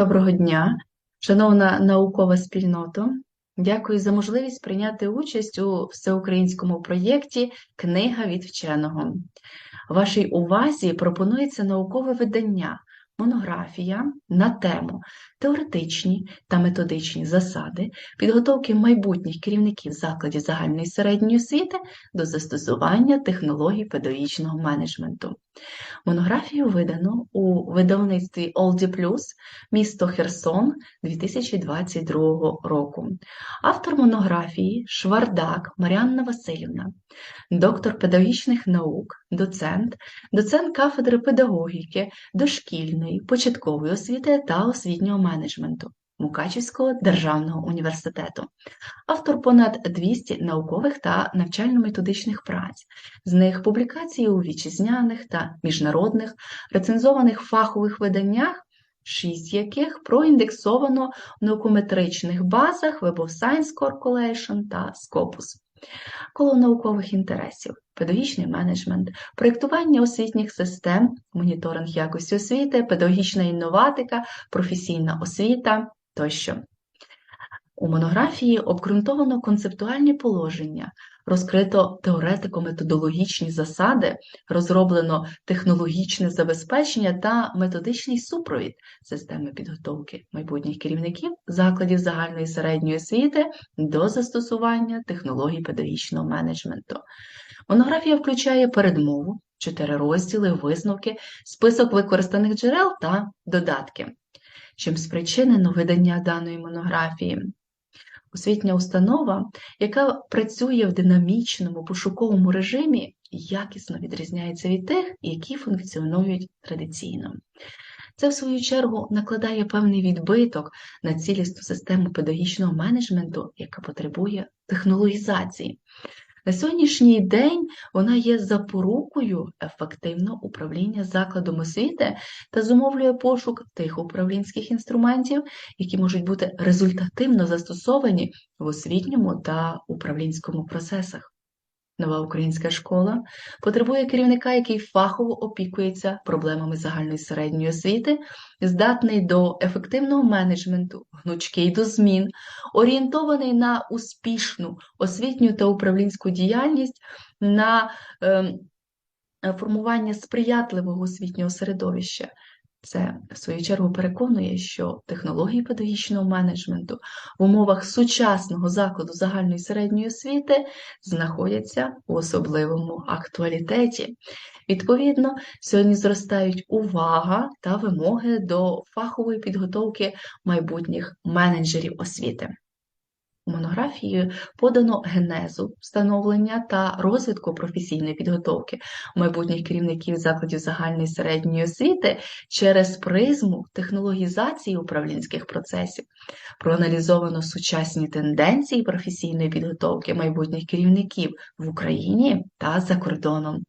Доброго дня, шановна наукова спільнота. Дякую за можливість прийняти участь у всеукраїнському проєкті Книга від вченого. Вашій увазі пропонується наукове видання, монографія на тему теоретичні та методичні засади підготовки майбутніх керівників закладів загальної середньої освіти до застосування технологій педагогічного менеджменту. Монографію видано у видавництві Олді Плюс, місто Херсон 2022 року. Автор монографії Швардак Маріанна Васильівна, доктор педагогічних наук, доцент, доцент кафедри педагогіки, дошкільної, початкової освіти та освітнього менеджменту. Мукачівського державного університету, автор понад 200 наукових та навчально-методичних праць, з них публікації у вітчизняних та міжнародних рецензованих фахових виданнях, шість яких проіндексовано в наукометричних базах Web of Science Corporation та Scopus. Коло наукових інтересів, педагогічний менеджмент, проєктування освітніх систем, моніторинг якості освіти, педагогічна інноватика, професійна освіта тощо. У монографії обґрунтовано концептуальні положення, розкрито теоретико-методологічні засади, розроблено технологічне забезпечення та методичний супровід системи підготовки майбутніх керівників закладів загальної середньої освіти до застосування технологій педагогічного менеджменту. Монографія включає передмову, чотири розділи, висновки, список використаних джерел та додатки. Чим спричинено видання даної монографії? Освітня установа, яка працює в динамічному пошуковому режимі, якісно відрізняється від тих, які функціонують традиційно. Це, в свою чергу, накладає певний відбиток на цілісну систему педагогічного менеджменту, яка потребує технологізації. На сьогоднішній день вона є запорукою ефективного управління закладом освіти та зумовлює пошук тих управлінських інструментів, які можуть бути результативно застосовані в освітньому та управлінському процесах. Нова українська школа потребує керівника, який фахово опікується проблемами загальної середньої освіти, здатний до ефективного менеджменту, гнучкий до змін, орієнтований на успішну освітню та управлінську діяльність, на е, формування сприятливого освітнього середовища. Це, в свою чергу, переконує, що технології педагогічного менеджменту в умовах сучасного закладу загальної середньої освіти знаходяться у особливому актуалітеті. Відповідно, сьогодні зростають увага та вимоги до фахової підготовки майбутніх менеджерів освіти. Монографією подано генезу встановлення та розвитку професійної підготовки майбутніх керівників закладів загальної середньої освіти через призму технологізації управлінських процесів, проаналізовано сучасні тенденції професійної підготовки майбутніх керівників в Україні та за кордоном.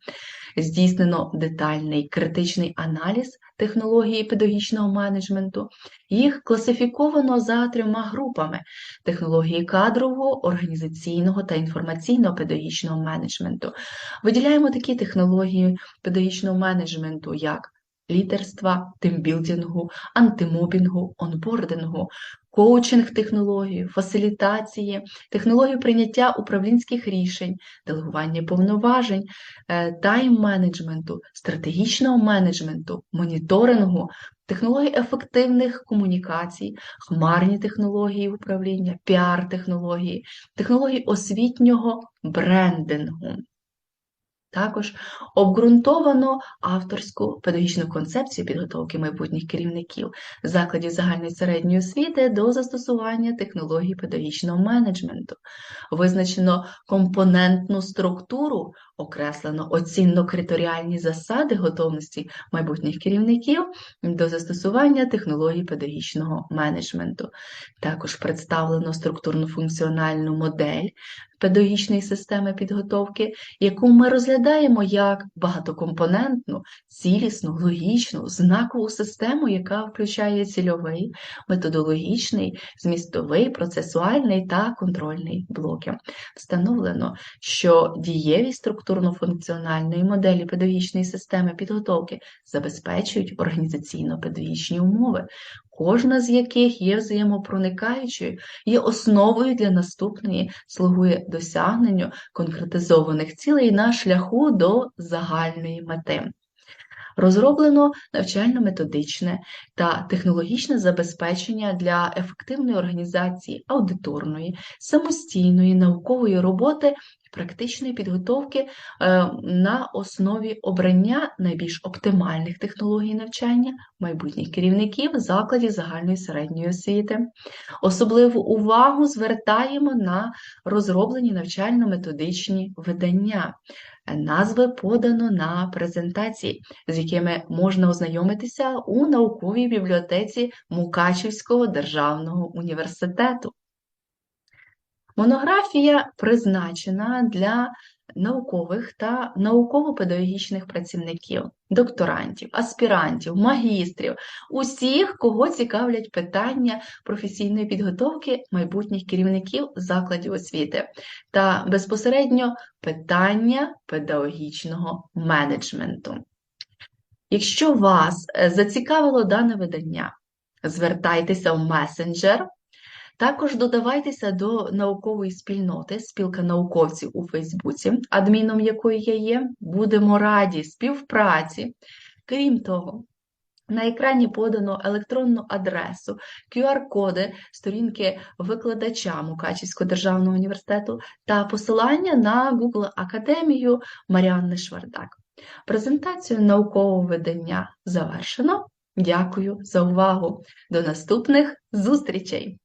Здійснено детальний критичний аналіз технології педагогічного менеджменту. Їх класифіковано за трьома групами: технології кадрового, організаційного та інформаційно-педагогічного менеджменту. Виділяємо такі технології педагогічного менеджменту, як лідерства, тимбілдингу, антимобінгу, онбордингу, коучинг технології, фасилітації, технологію прийняття управлінських рішень, делегування повноважень, е, тайм-менеджменту, стратегічного менеджменту, моніторингу, технології ефективних комунікацій, хмарні технології управління, піар-технології, технології освітнього брендингу. Також обґрунтовано авторську педагогічну концепцію підготовки майбутніх керівників закладів загальної середньої освіти до застосування технологій педагогічного менеджменту, визначено компонентну структуру, окреслено оцінно-критеріальні засади готовності майбутніх керівників до застосування технологій педагогічного менеджменту. Також представлено структурно-функціональну модель педагогічної системи підготовки, яку ми розглядаємо як багатокомпонентну, цілісну, логічну, знакову систему, яка включає цільовий, методологічний, змістовий, процесуальний та контрольний блоки. Встановлено, що дієвість структурно-функціональної моделі педагогічної системи підготовки забезпечують організаційно-педагогічні умови кожна з яких є взаємопроникаючою, є основою для наступної, слугує досягненню конкретизованих цілей на шляху до загальної мети. Розроблено навчально-методичне та технологічне забезпечення для ефективної організації аудиторної, самостійної наукової роботи практичної підготовки е, на основі обрання найбільш оптимальних технологій навчання майбутніх керівників закладів загальної середньої освіти. Особливу увагу звертаємо на розроблені навчально-методичні видання. Назви подано на презентації, з якими можна ознайомитися у науковій бібліотеці Мукачівського державного університету. Монографія призначена для наукових та науково-педагогічних працівників, докторантів, аспірантів, магістрів, усіх, кого цікавлять питання професійної підготовки майбутніх керівників закладів освіти та безпосередньо питання педагогічного менеджменту. Якщо вас е, зацікавило дане видання, звертайтеся в месенджер. Також додавайтеся до наукової спільноти, спілка науковців у Фейсбуці, адміном якої я є. Будемо раді співпраці. Крім того, на екрані подано електронну адресу, QR-коди, сторінки викладача Мукачівського державного університету та посилання на Google Академію Маріанни Швардак. Презентацію наукового видання завершено. Дякую за увагу. До наступних зустрічей!